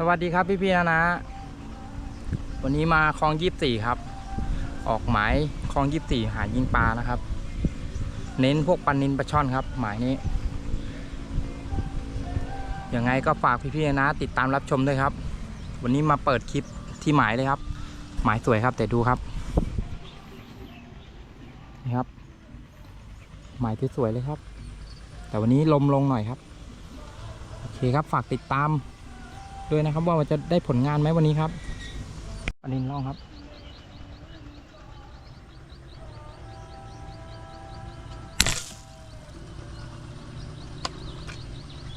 สวัสดีครับพี่พี่นะนะ วันนี้มาคลองยี่สี่ครับ ออกหมายคลองยี่สี่หายิงปลานะครับ เน้นพวกปันนินปลาช่อนครับ หมายนี้ยังไงก็ฝากพี่พี่นะ ติดตามรับชมด้วยครับ วันนี้มาเปิดคลิปที่หมายเลยครับ หมายสวยครับแต่ดูครับนี่ครับ หมายที่สวยเลยครับ แต่วันนี้ลมลงหน่อยครับ โอเคครับฝากติดตาม ด้วยนะครับ ว่าจะได้ผลงานไหมวันนี้ครับอันนี้ลองครับ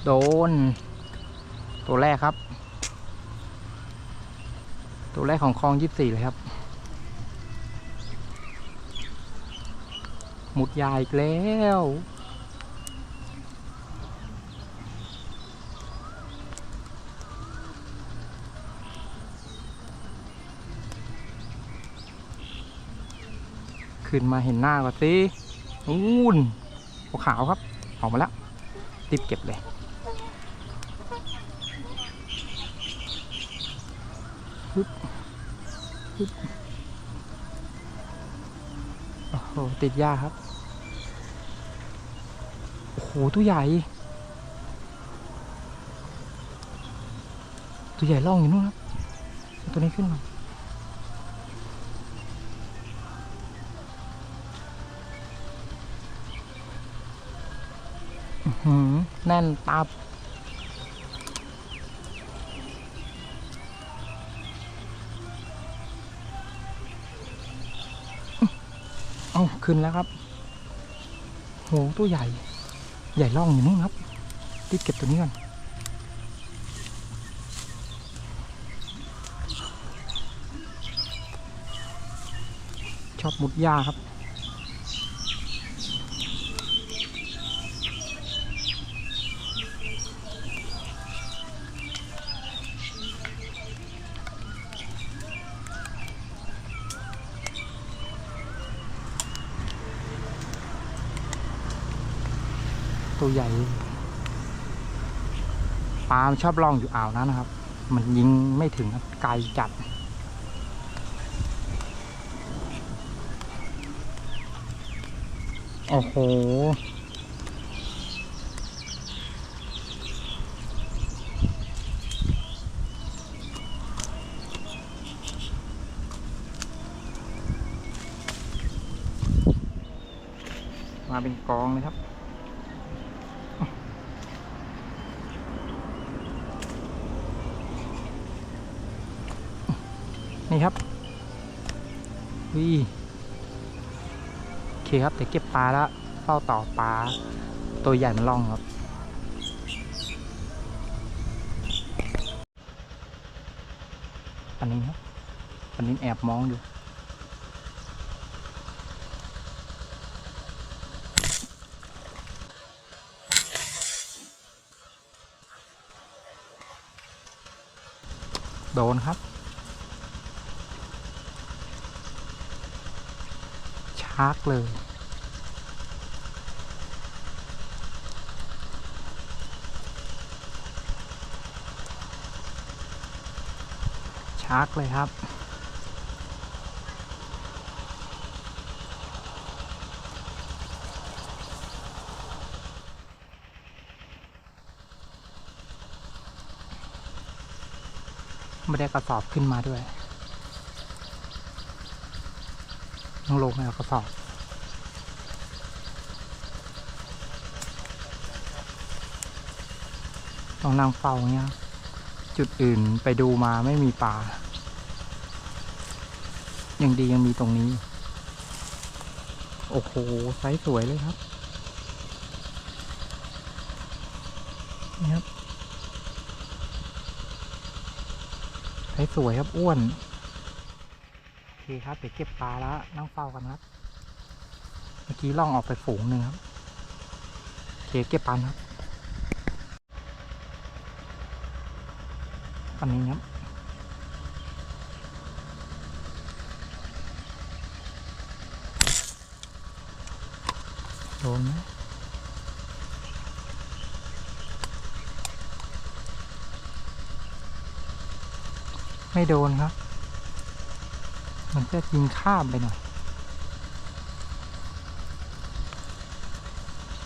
โดน ตัวแรกครับ ตัวแรกของคลองยี่สี่เลยครับ หมุดใหญ่อีกแล้ว ขึ้นมาเห็นหน้าก่อนสินู่นขาวครับออกมาแล้วรีบเก็บเลยฮึบฮึบโอ้โหติดยากครับ โอ้โหตัวใหญ่ ตัวใหญ่ล่องอยู่นู่นครับ ตัวนี้ขึ้นมา แน่นตับ เอาขึ้นแล้วครับ โห ตัวใหญ่ ใหญ่ล่องอยู่นู่นครับรีบเก็บตัวนี้ก่อนชอบมุดหญ้าครับ ตัวใหญ่ปลาชอบล่องอยู่อ่าวนั้นนะครับ มันยิงไม่ถึงครับไกลจัดโอ้โห มาเป็นกองเลยครับ นี่ครับ วิโอเคครับเดี๋ยวเก็บปลาแล้วเฝ้าต่อปลาตัวใหญ่มันล่องครับอันนี้ครับอันนี้แอบมองอยู่โดนครับ ชาร์กเลย ชาร์กเลยครับ ไม่ได้กระสอบขึ้นมาด้วย ต้องลงในกระสอบต้องนั่งเฝ้าเงี้ย จุดอื่นไปดูมาไม่มีปลายังดียังมีตรงนี้ โอ้โหไซส์สวยเลยครับนี่ครับไซส์สวยครับอ้วน คครับเดี๋ยวเก็บปลาแล้วนั่งเฝ้ากันครับ เมื่อกี้ล่องออกไปฝูงหนึ่งครับโอเคเก็บปลาครับอันนี้ครับโดนไหมไม่โดนครับ มันจะยิงข้ามไปหน่อย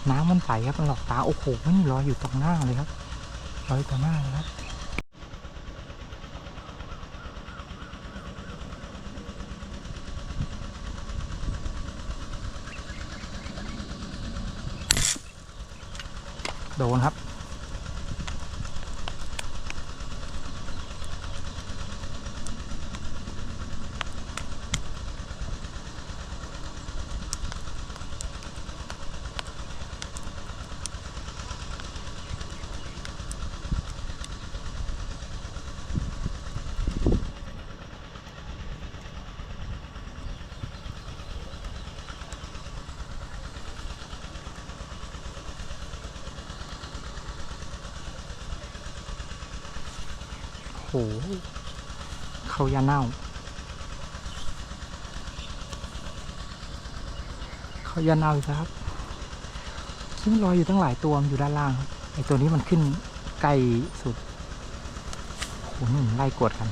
น้ำมันใสครับมันหลอกตาโอ้โหไม่ลอยอยู่ตรงหน้าเลยครับลอยอยู่ตรงหน้าเลยครับโดนครับ หเขายาเน่า เขายาเน่าอีกแล้วครับซึ่งลอยอยู่ตั้งหลายตัวมันอยู่ด้านล่างครับไอตัวนี้มันขึ้นใกล้สุดโหนี่มันไล่กวดกัน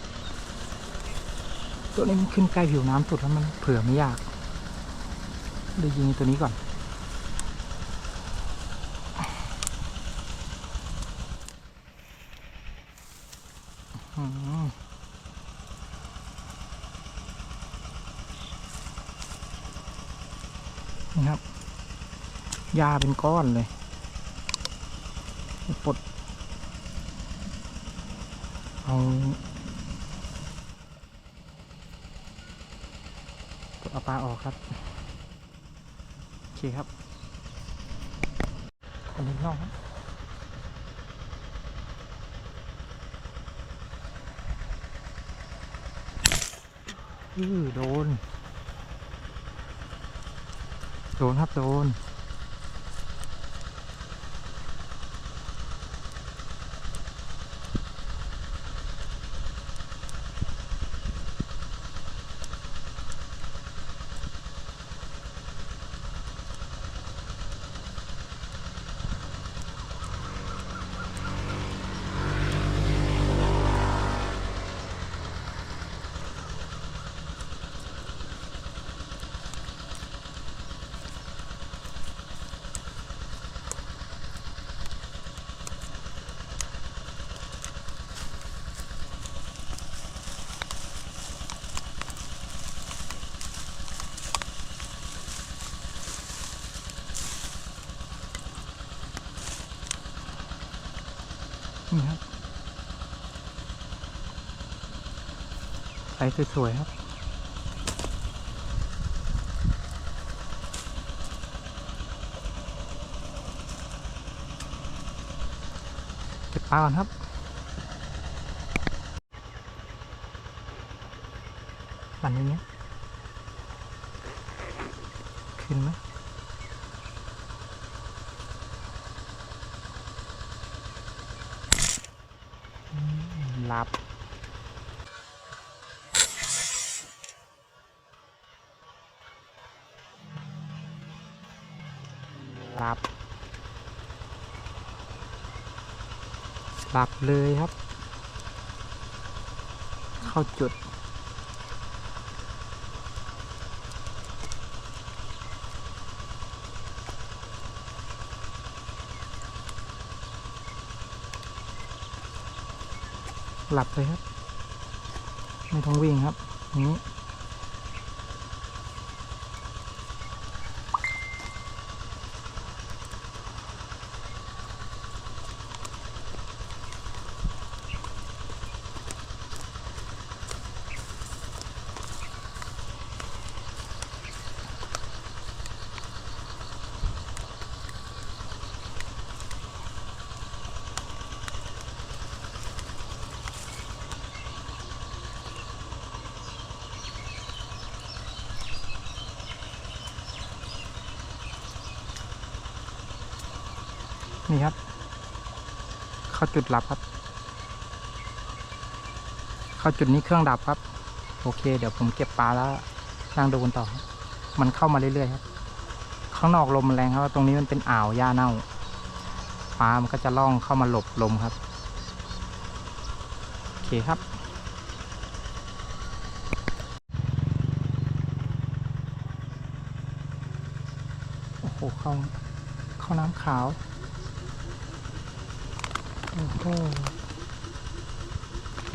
ตัวนี้มันขึ้นใกล้ผิวน้ำสุดแล้วมันเผื่อไม่ยากเลยยิงตัวนี้ก่อน อืมนี่ครับ ยาเป็นก้อนเลยปลดเอาปลดเอาปลาออกครับ โอเคครับอันนี้นอกครับอือโดน โดนครับ โดน สสวยๆครับ เก็บปลาก่อนครับมันอย่างเงี้ยขึ้นไหม หลับเลยครับ เข้าจุด หลับเลยครับ ไม่ต้องวิ่งครับอย่างนี้ เข้าจุดหลับครับ เข้าจุดนี้เครื่องดับครับ โอเค เดี๋ยวผมเก็บปลาแล้วนั่งดูกันต่อ มันเข้ามาเรื่อยๆครับ ข้างนอกลมแรงครับ ตรงนี้มันเป็นอ่าวหญ้าเน่าปลามันก็จะล่องเข้ามาหลบลมครับ โอเคครับโอ้โหเข้าเข้าน้ำขาว โอ้โห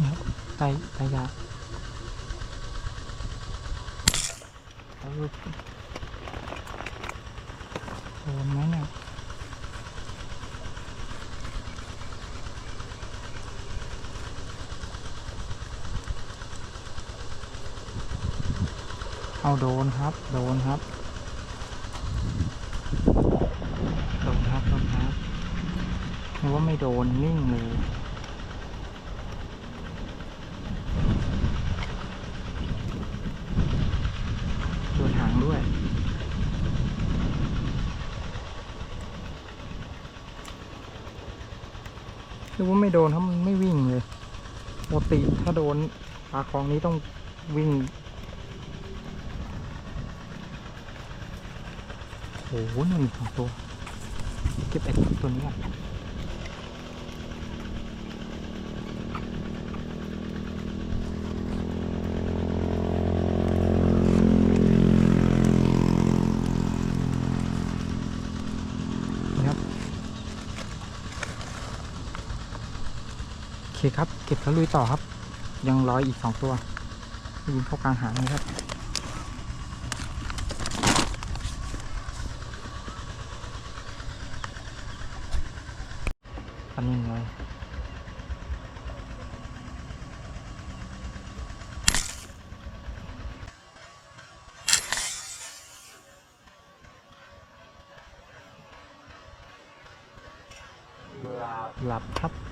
นี่ครับไตไตยาเอาโดนไหมเนี่ยเอาโดนครับ โดนครับ โดนครับโดนครับหรือว่าไม่ โดนนิ่งเลยโดนหางด้วย หรือว่าไม่โดนครับมันไม่วิ่งเลยปกติถ้าโดนปลาคลองนี้ต้องวิ่งโอ้โหหนึ่งสองตัวเก็บไอ้ตัวนี้ก่อนนะครับโอเคครับ เก็บแล้วลุยต่อครับ ยังร้อยอีกสองตัวยิงเข้ากลางหางเลยครับปันนินเลยหลับครับ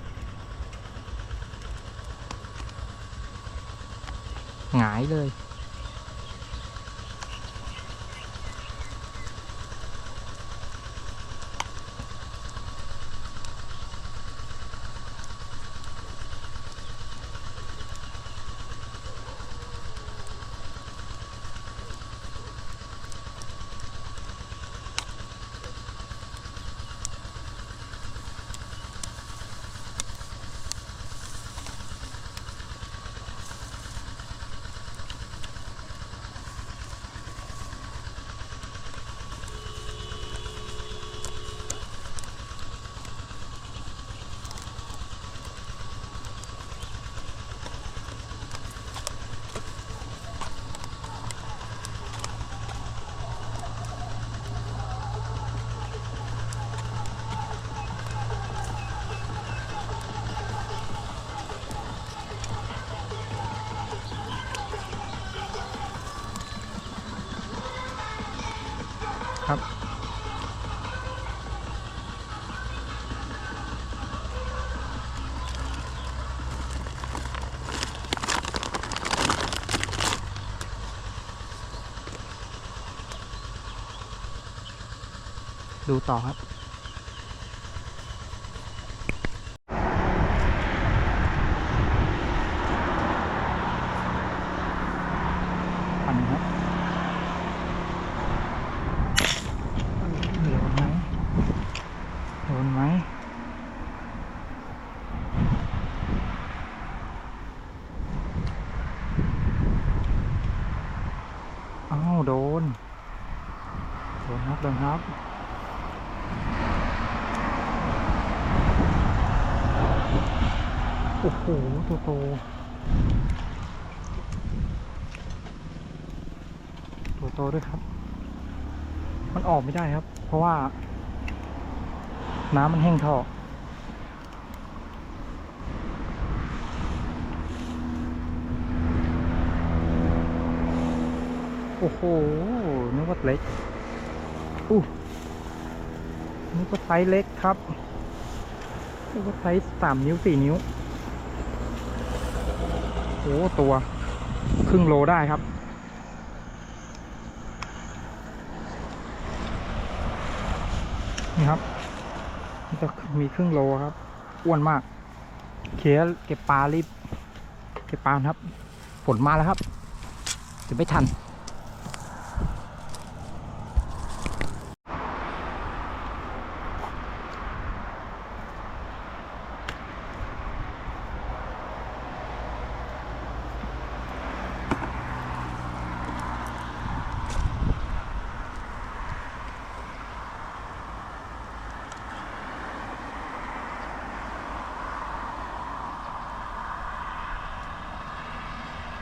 หงายเลย ดูต่อครับปันครับโดนไหมโดนไหมอ้าวโดน โดนครับโดนครับ โอ้โห ตัวโต ตัวโตด้วยครับ มันออกไม่ได้ครับ เพราะว่า น้ำมันแห้งท่อโอ้โหนึกว่าเล็กอู้นึกว่าไซส์เล็กครับนึกว่าไซส์สามนิ้วสี่นิ้ว โอ้ตัว ครึ่งโลได้ครับ นี่ครับนี่จะมีครึ่งโลครับ อ้วนมาก เขียเก็บปลารีบ เก็บปลาครับ ฝนมาแล้วครับ จะไม่ทัน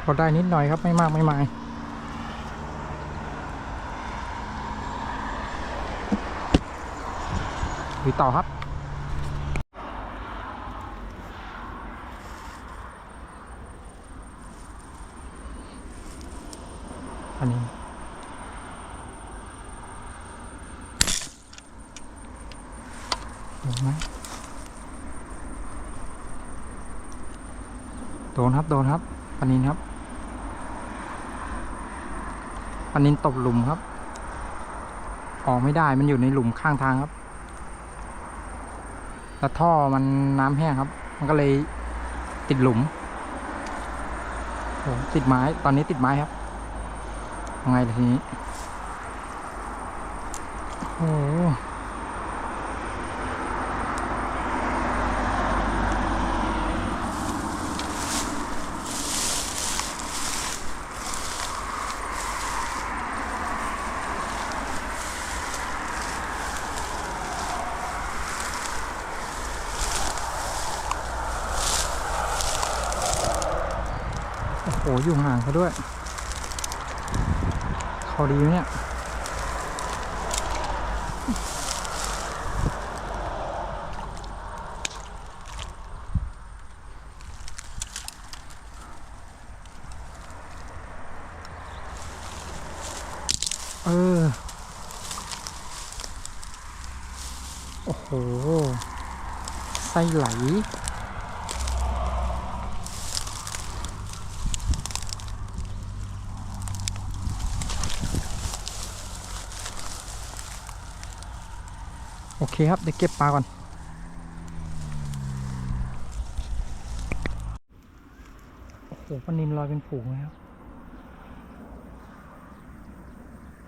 พอได้นิดหน่อยครับไม่มากไม่มายดูต่อครับ อันนี้โดนไหมโดนครับ โดนครับปานินครับ ปานินตกหลุมครับ ออกไม่ได้มันอยู่ในหลุมข้างทางครับแล้วท่อมันน้ำแห้งครับ มันก็เลยติดหลุมโอติดไม้ตอนนี้ติดไม้ครับยังไงทีนี้โอ้ อยู่ห่างเขาด้วย เขาดีไหมเนี่ยเออ โอ้โห ไส้ไหล คครับเดี๋ยวเก็บปลาก่อน โอ้โหปลานินลอยเป็นผูงเลยครับ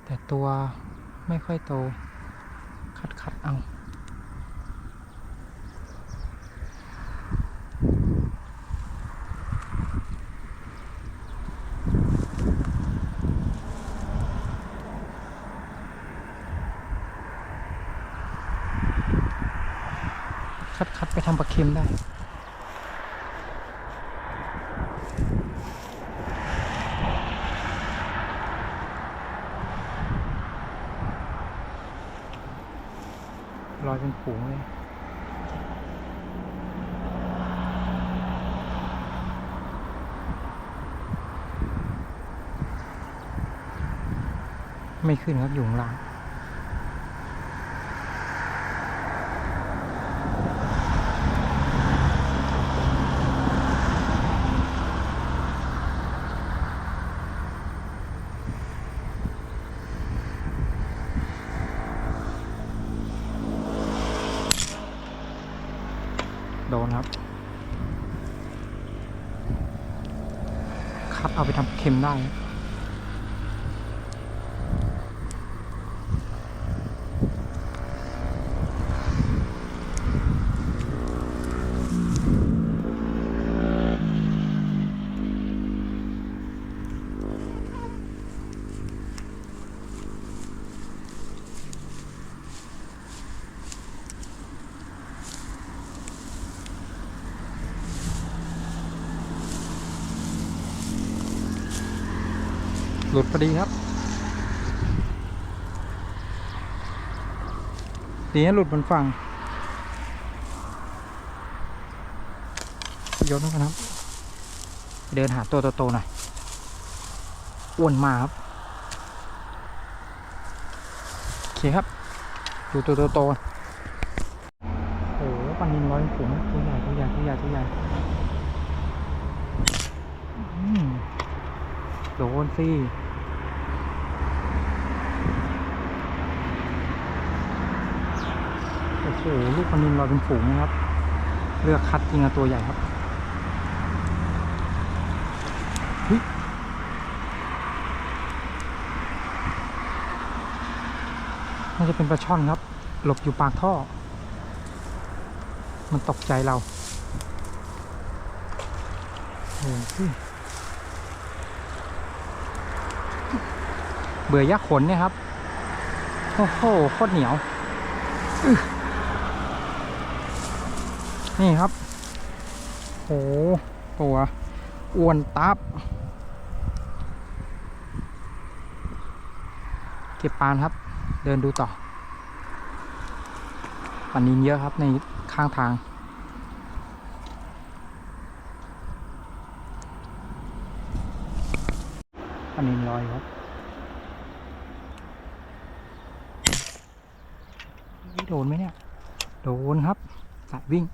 แต่ตัวไม่ค่อยโต คัดคัดๆเอา คัดคัดๆไปทำปลาเค็มได้ลอยเป็นฝูงเลยไม่ขึ้นครับอยู่ข้างล่าง โดนครับ คัด เค็มได้ หลุดพอดีครับดีนะหลุดบนฝั่งยกนะครับ เดินหาตัวโตๆหน่อยอ้วนมาครับ โอเคครับ ดูตัวโตๆโอ้โหปลานินร้อยฝูงตัวใหญ่ตัวใหญ่ตัวใหญ่ตัวใหญ่โดนสิ โอ้โหลูกปนินเราเป็นฝูงนะครับ เลือกคัดจริงอะตัวใหญ่ครับน่าจะเป็นปลาช่อนครับ หลบอยู่ปากท่อ มันตกใจเราโอ้โหเบื่อยักษ์ขนเนี่ยครับ โอ้โหโคตรเหนียวอ นี่ครับโหตัวอ้วนตับ เก็บปานครับ เดินดูต่อปันนินเยอะครับในข้างทาง ปันนินลอยครับโดนไหมเนี่ย โดนครับสายวิ่ง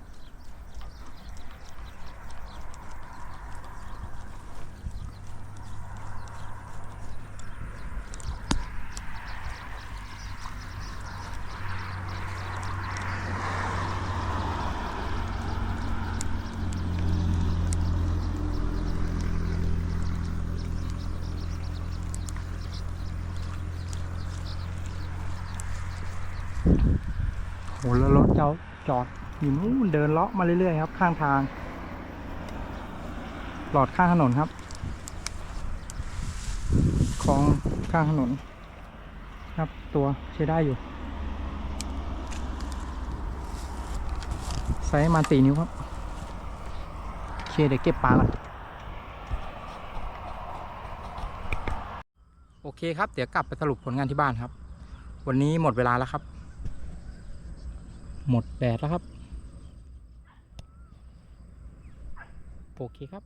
โหแล้วรถเจ้าจอดอยู่นู้นเดินเลาะมาเรื่อยๆครับ ข้างทาง หลอดข้างถนนครับคลองข้างถนน ครับตัวใช้ได้อยู่ไซส์มาณสี่นิ้วครับเคเดี๋ยวเก็บปลาก่อนโอเคครับ เดี๋ยวกลับไปสรุปผลงานที่บ้านครับ วันนี้หมดเวลาแล้วครับ หมดแดดแล้วครับ โอเคครับ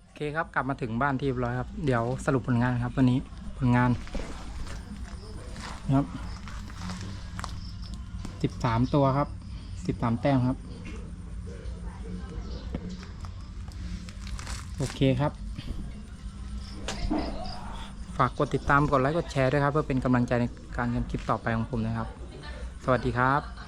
โอเคครับกลับมาถึงบ้านที่เรียบร้อยครับ เดี๋ยวสรุปผลงานครับ วันนี้ผลงานนะครับสิบสามตัวครับสิบสามแต้มครับ โอเคครับ ฝากกดติดตามกดไลค์กดแชร์ด้วยครับ เพื่อเป็นกำลังใจในการทำคลิปต่อไปของผมนะครับ สวัสดีครับ